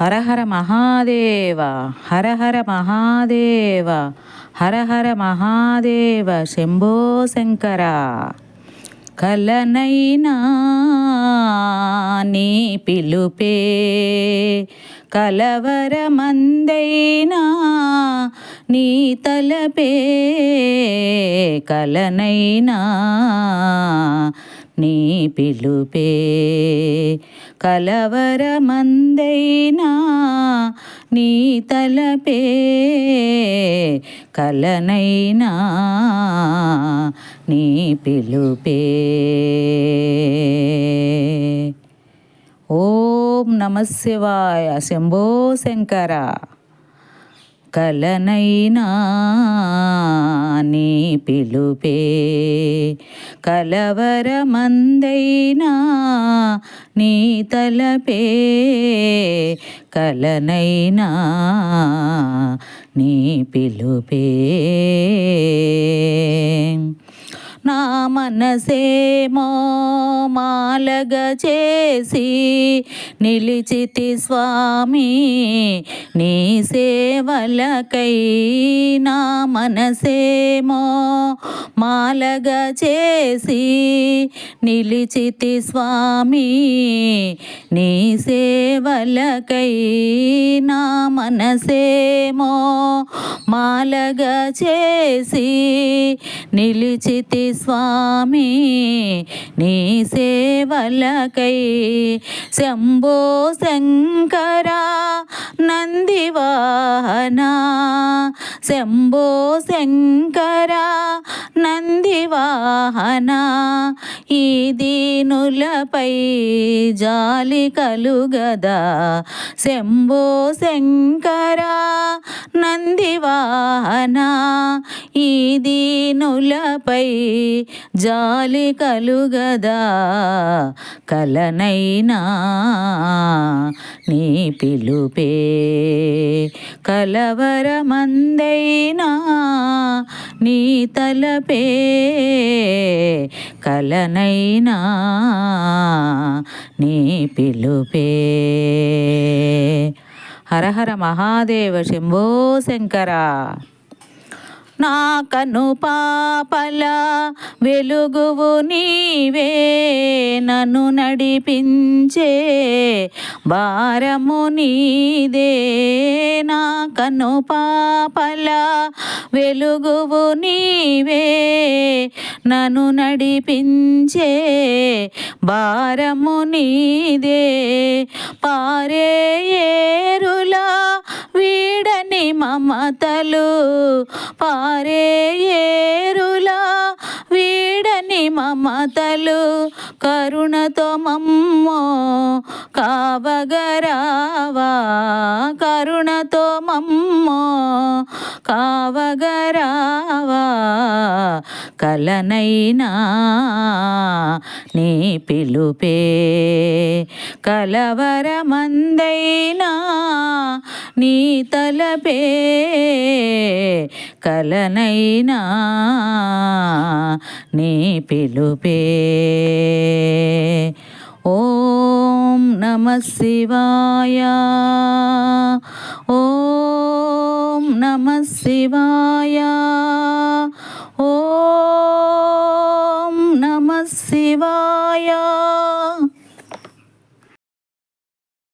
హరహర మహాదేవ హరహర మహాదేవ హరహర మహాదేవ శంభో శంకర. కలనైనా నీ పిలుపే కలవరమందైనా నీ తలపే కలనైనా నీ పిలుపే. కలవరమందైనా నీ తలపే. కలనైనా నీ పిలుపే. ఓం నమశివాయ శంభో శంకర. కలనైనా నీ పిలుపే. కలవరమందైనా నీ తలపే కలనైనా నీ పిలుపే. నా మనసేమో మాలగ చేసి నిలిచితి స్వామి నీ సేవలకై నా మనసేమో మాలగా చేసి నిలిచితి స్వామి నీ సేవలకై నా మనసేమో మాలగా చేసి నిలిచితి స్వామి నీ సేవలకై శంభో శంకరా నందివాహనా. శంభో శంకరా నందివాహనా. ఈ దీనులపై జాలి కలుగదా? శంభో శంకర నందివాహనా ఈ దీనులపై జాలి కలుగదా? కలనైనా నీ పిలుపే కలవరమందైనా నీ తలపే కలనైనా నీ పిలుపే. హరహర మహాదేవ శంభో శంకర. నా కను పాపల వెలుగువు నీవే నన్ను నడిపించే భారము నీదే. నా కను పాపల వెలుగువు నీవే నన్ను నడిపించే భారము నీదే. పారే ఏరు మమతలు పారే ఏరులా వీడని మమతలు కరుణతో మమ్మో కావగరావా? కరుణతో మమ్మో కావగరావా? కలనైనా నీ పిలుపే కలవరమందైనా నీ తలపే కలనైనా నీ పిలుపే. ఓం నమ శివాయ. ఓం నమ శివాయ. ఓం నమ శివాయ.